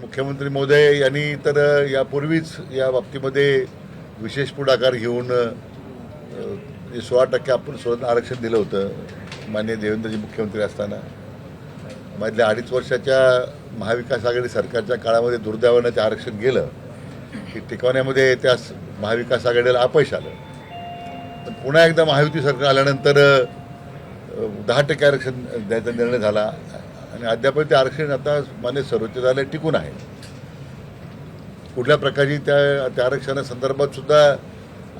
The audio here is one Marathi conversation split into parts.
मुख्यमंत्री महोदय यांनी तर यापूर्वीच या बाबतीमध्ये विशेष पुढाकार घेऊन सोळा टक्के आपण स्वतः आरक्षण दिलं होतं मान्य देवेंद्रजी मुख्यमंत्री असताना. मधल्या अडीच वर्षाच्या महाविकास आघाडी सरकारच्या काळामध्ये दुर्दैवानं ते आरक्षण गेलं की टिकवण्यामध्ये त्या महाविकास आघाडीला अपयश आलं. पण पुन्हा एकदा महायुती सरकार आल्यानंतर दहा टक्के आरक्षण द्यायचा निर्णय झाला. आणि अद्याप ते आरक्षण आता मान्य सर्वोच्च न्यायालयात टिकून आहे. कुठल्या प्रकारची त्या त्या आरक्षणासंदर्भात सुद्धा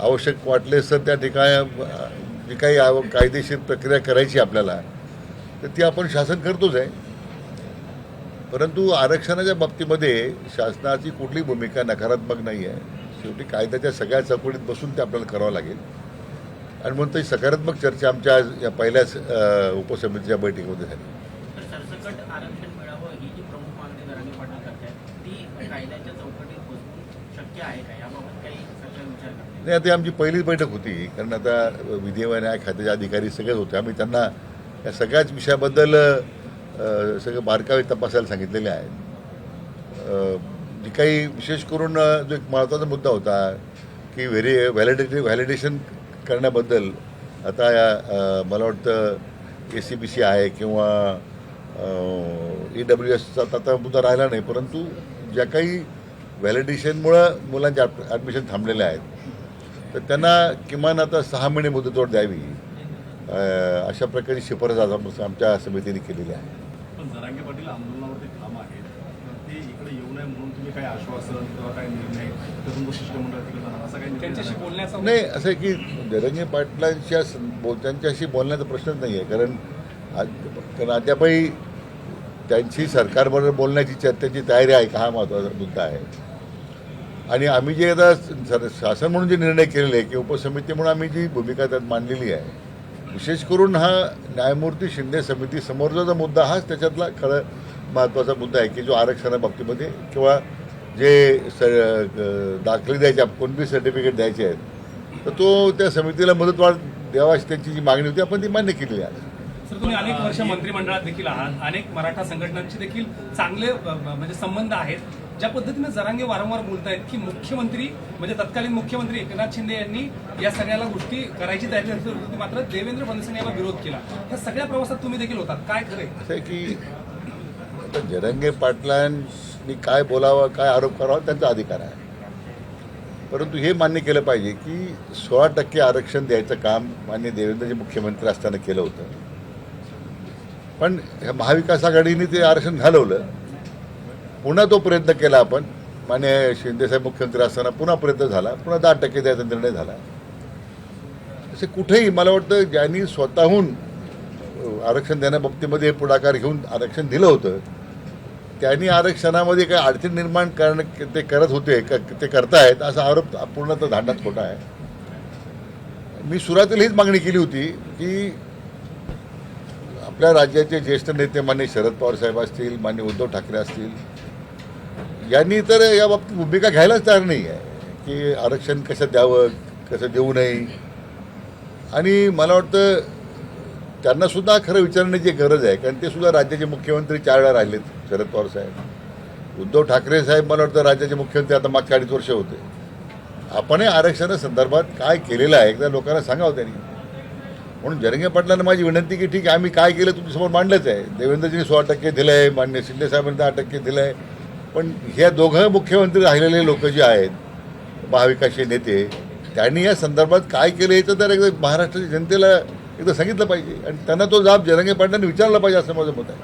आवश्यक वाटले तर त्या ठिकाणी जी काही कायदेशीर प्रक्रिया करायची आपल्याला तर ती आपण शासन करतोच आहे. परंतु आरक्षणाच्या बाबतीमध्ये शासनाची कुठली भूमिका नकारात्मक नाही आहे. शेवटी कायद्याच्या सगळ्या चौकटीत बसून ते आपल्याला करावं लागेल. आणि म्हणून ती सकारात्मक चर्चा आमच्या आज या पहिल्याच उपसमितीच्या बैठकीमध्ये झाली तर सरसकट आरक्षण मिळावं ही जी प्रमुख मागणी जरांगे पाटील करतायत ती कायद्याच्या चौकटीत बसवून शक्य आहे का याबाबत काही सरकार विचार करते नाही आता आमची पहिलीच बैठक होती. कारण आता विधी व न्याय खात्याचे अधिकारी सगळेच होते. आम्ही त्यांना या सगळ्याच विषयाबद्दल सगळं बारकावे तपासायला सांगितलेले आहेत. जे जी काही विशेष करून जो एक महत्त्वाचा मुद्दा होता की व्हेरी व्हॅलिडिटी व्हॅलिडेशन करण्याबद्दल आता या मला वाटतं ए सी बी सी आहे किंवा ई डब्ल्यू एसचा आता मुद्दा राहिला नाही. परंतु ज्या काही व्हॅलिडेशनमुळं मुलांचे ॲडमिशन थांबलेले आहेत तर त्यांना किमान आता सहा महिने मुदतवाढ द्यावी. अशा प्रकारची शिफारस आज आम- आमच्या समितीने केलेली आहे. पण जरांगे पाटील आंदोलनावरती ठाम आहेत. तर ते इकडे येऊ नये म्हणून तुम्ही काही आश्वासन किंवा काही निर्णय त्यातून शिष्टमंडळ तिकडे जाणार. असा काही निर्णय त्यांच्याशी झाला? बोलण्याचा नाही असं आहे की जरंगे पाटलांच्या बोल त्यांच्याशी बोलण्याचा प्रश्नच नाही आहे. कारण आज- कारण अद्यापही त्यांची सरकारबरोबर बोलण्याची चर्चेची तयारी आहे का? हा महत्त्वाचा मुद्दा आहे. आणि आम्ही जे आता शासन म्हणून जे निर्णय केलेले आहे की उपसमिती म्हणून आम्ही जी भूमिका त्यात मांडलेली आहे विशेष करून हा न्यायमूर्ती शिंदे समिती समोरचा जो मुद्दा हाच त्याच्यातला खरं महत्त्वाचा मुद्दा आहे की जो आरक्षणा बाबतीमध्ये किंवा जे स दाखले द्यायचे कोणती सर्टिफिकेट द्यायचे आहेत तर तो त्या समितीला मुदतवाढ द्यावा अशी त्यांची जी मागणी होती आपण ती मान्य केली आहे. सर तुम्ही अनेक वर्ष मंत्रिमंडळात देखील आहात. अनेक मराठा संघटनांशी देखील चांगले म्हणजे संबंध आहेत. ज्या पद्धतीने जरांगे वारंवार बोलतायत की मुख्यमंत्री म्हणजे तत्कालीन मुख्यमंत्री एकनाथ शिंदे यांनी या सगळ्याला गोष्टी करायची तयारी होती मात्र देवेंद्र फडणवीस यांना विरोध केला. या सगळ्या प्रवासात तुम्ही देखील होतात. काय खरंय? की जरंगे पाटलांनी काय बोलावं काय आरोप करावा त्यांचा अधिकार आहे. परंतु हे मान्य केलं पाहिजे की सोळा टक्के आरक्षण द्यायचं काम मान्य देवेंद्रजी मुख्यमंत्री असताना केलं होतं. पण ह्या महाविकास आघाडीने ते आरक्षण घालवलं. पुन्हा तो प्रयत्न केला आपण. मान्य शिंदेसाहेब मुख्यमंत्री असताना पुन्हा प्रयत्न झाला. पुन्हा दहा टक्के द्यायचा निर्णय झाला. असे कुठेही मला वाटतं ज्यांनी स्वतःहून आरक्षण देण्याबाबतीमध्ये पुढाकार घेऊन आरक्षण दिलं होतं त्यांनी आरक्षणामध्ये काही अडचण निर्माण करणं ते करत होते क- ते करतायत असा आरोप पूर्णतः धांडात खोटा आहे. मी सुरुवातीला हीच मागणी केली होती की आपल्या राज्याचे ज्येष्ठ नेते मान्य शरद पवार साहेब असतील मान्य उद्धव ठाकरे असतील यांनी तर या बाबतीत भूमिका घ्यायलाच तयार नाही आहे. की आरक्षण कसं द्यावं कसं देऊ नये. आणि मला वाटतं त्यांना सुद्धा खरं विचारण्याची गरज आहे. कारण ते सुद्धा राज्याचे मुख्यमंत्री चार वेळा राहिलेत शरद पवार साहेब. उद्धव ठाकरे साहेब मला वाटतं राज्याचे मुख्यमंत्री आता मागच्या अडीच वर्ष होते. आपणही आरक्षणासंदर्भात काय केलेलं आहे एकदा लोकांना सांगावं त्यांनी. म्हणून जरंगे पाटलांना माझी विनंती की ठीक आहे आम्ही काय केलं तुमच्यासमोर मांडलंच आहे. देवेंद्रजींनी सोळा टक्के दिलं आहे मान्य शिंदे साहेबांनी दहा टक्के दिलं आहे पण ह्या दोघं मुख्यमंत्री राहिलेले लोक जे आहेत महाविकासचे नेते त्यांनी या संदर्भात काय केलं याचं तर एकदा महाराष्ट्राच्या जनतेला एकदा सांगितलं पाहिजे. आणि त्यांना तो जाब जरंगे पाटलांनी विचारला पाहिजे असं माझं मत आहे.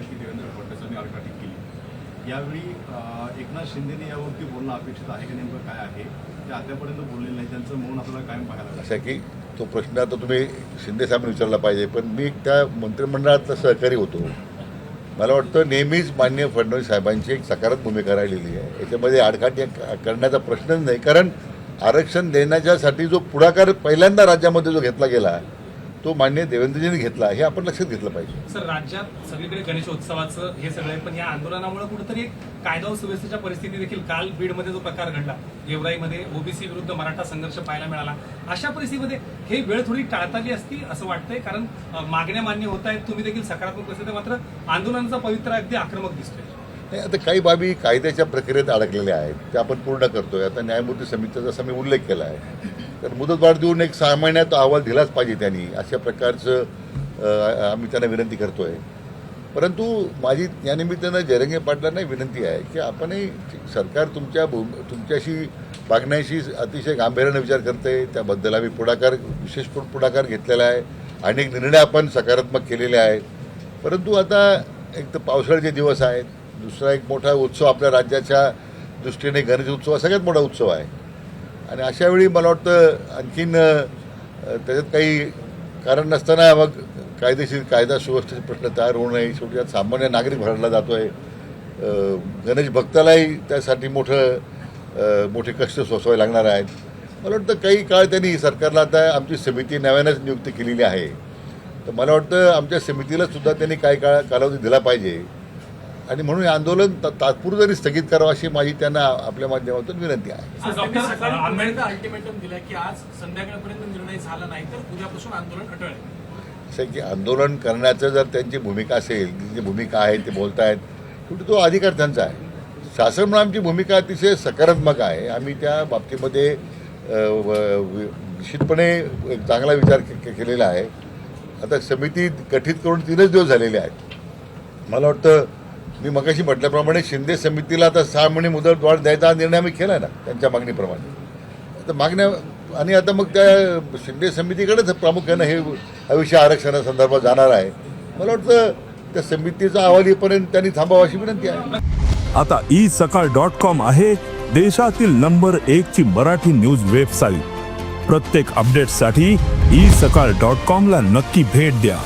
की देवेंद्र फडणवीसांनी आडकाठी केली यावेळी अं, एकनाथ शिंदेने यावरती बोलणं अपेक्षित आहे का नेमकं काय आहे? ते अद्यापर्यंत बोललेलं नाही त्यांचं मौन आपल्याला कायम पाहायला लागलं. असं की तो प्रश्न आता तुम्ही शिंदे साहेबांनी विचारला पाहिजे. पण मी त्या मंत्रिमंडळातला सहकारी होतो. मला वाटतं नेहमीच मान्य फडणवीस साहेबांची एक सकारात्मक भूमिका राहिलेली आहे. याच्यामध्ये आडकाठी करण्याचा प्रश्नच नाही. कारण आरक्षण देण्याच्यासाठी जो पुढाकार पहिल्यांदा राज्यामध्ये जो घेतला गेला तो मान्य देवेंद्रजींनी घेतला हे आपण लक्षात घेतलं पाहिजे. सर राज्यात सगळीकडे गणेशोत्सवाचं हे सगळं आहे, पण या आंदोलनामुळे कुठेतरी एक कायदा सुव्यवस्थेच्या परिस्थिती देखील काल बीडमध्ये जो प्रकार घडला. गेवराईमध्ये ओबीसी विरुद्ध मराठा संघर्ष पाहायला मिळाला. अशा परिस्थितीमध्ये हे वेळ थोडी टाळताली असती असं वाटतंय कारण मागण्या मान्य होत आहेत तुम्ही देखील सकारात्मक परिस्थिती मात्र आंदोलनाचा पवित्र अगदी आक्रमक दिसतोय. नाही, आता काही बाबी कायद्याच्या प्रक्रियेत अडकलेल्या आहेत त्या आपण पूर्ण करतोय. आता न्यायमूर्ती समितीचा जसा मी उल्लेख केला आहे तर मुदतवाढ देऊन एक सहा महिन्यात अहवाल दिलाच पाहिजे त्यांनी अशा प्रकारचं आम्ही त्यांना विनंती करतो आहे परंतु माझी यानिमित्तानं जयरंगे पाटलांना विनंती आहे की आपणही सरकार तुमच्या भूम तुमच्याशी वागण्याशी अतिशय गांभीर्यानं विचार करते. त्याबद्दल आम्ही पुढाकार विशेष पुढाकार घेतलेला आहे. अनेक निर्णय आपण सकारात्मक केलेले आहेत. परंतु आता एक तर पावसाळ्याचे दिवस आहेत. दुसरा एक मोठा उत्सव आपल्या राज्याच्या दृष्टीने गणेश उत्सव हा सगळ्यात मोठा उत्सव आहे. आणि अशा वेळी मला वाटतं आणखीन त्याच्यात काही कारण नसताना मग कायदेशीर कायदा सुव्यवस्थेचे प्रश्न तयार होऊ नये. शेवटी यात सामान्य नागरिक भरडला जातो आहे गणेश भक्तालाही त्यासाठी मोठं मोठे कष्ट सोसवावे लागणार आहेत. मला वाटतं काही काळ त्यांनी सरकारला आता आमची समिती नव्यानंच नियुक्त केलेली आहे. तर मला वाटतं आमच्या समितीला सुद्धा त्यांनी काही काळ कालावधी दिला पाहिजे. आणि म्हणून हे आंदोलन तात्पुरतं जरी स्थगित करावं अशी माझी त्यांना आपल्या माध्यमातून विनंती आहे. अल्टिमेटम दिलं की आज संध्याकाळपर्यंत निर्णय झाला नाही तर उद्यापासून आंदोलन अटळ आहे. असं आहे की आंदोलन करण्याचं जर त्यांची भूमिका असेल जी भूमिका आहे ते बोलत आहेत शेवटी तो अधिकार त्यांचा आहे. शासन म्हणून आमची भूमिका अतिशय सकारात्मक आहे. आम्ही त्या बाबतीमध्ये निश्चितपणे एक चांगला विचार केलेला आहे. आता समिती गठीत करून तीनच दिवस झालेले आहेत. मला वाटतं मी मगाशी म्हटल्याप्रमाणे शिंदे समितीला आता सहा महिने मुदत वाढ द्यायचा हा निर्णय आम्ही केला ना त्यांच्या मागणीप्रमाणे. आता मागण्या आणि आता मग त्या शिंदे समितीकडेच प्रामुख्यानं हे हा विषय आरक्षणासंदर्भात जाणार आहे. मला वाटतं त्या समितीचा अहवाल येईपर्यंत त्यांनी थांबावा अशी विनंती आहे. आता ई सकाळ डॉट कॉम आहे देशातील नंबर एक ची मराठी न्यूज वेबसाईट. प्रत्येक अपडेटसाठी ई सकाळ डॉट कॉम ला नक्की भेट द्या.